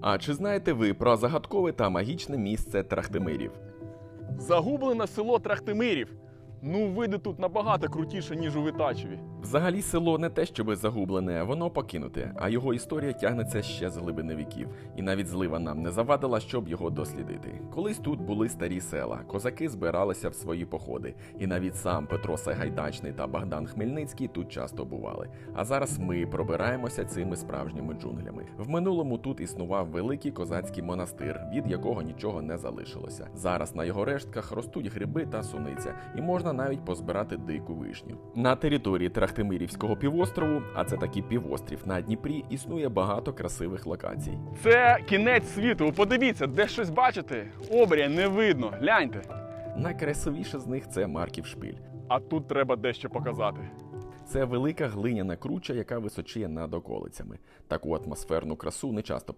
А чи знаєте ви про загадкове та магічне місце Трахтимирів? Загублене село Трахтимирів. Ну, види тут набагато крутіше, ніж у Витачеві. Взагалі село не те, щоби загублене, воно покинуте, а його історія тягнеться ще з глибини віків, і навіть злива нам не завадила, щоб його дослідити. Колись тут були старі села, козаки збиралися в свої походи, і навіть сам Петро Сагайдачний та Богдан Хмельницький тут часто бували. А зараз ми пробираємося цими справжніми джунглями. В минулому тут існував великий козацький монастир, від якого нічого не залишилося. Зараз на його рештках ростуть гриби та суниця, і можна навіть позбирати дику вишню. На території Трахтимирівського півострову, а це такий півострів на Дніпрі, існує багато красивих локацій. Це кінець світу. Подивіться, де щось бачите? Обрія не видно. Гляньте. Найкрасивіше з них це Марків шпиль. А тут треба дещо показати. Це велика глиняна круча, яка височіє над околицями. Таку атмосферну красу не часто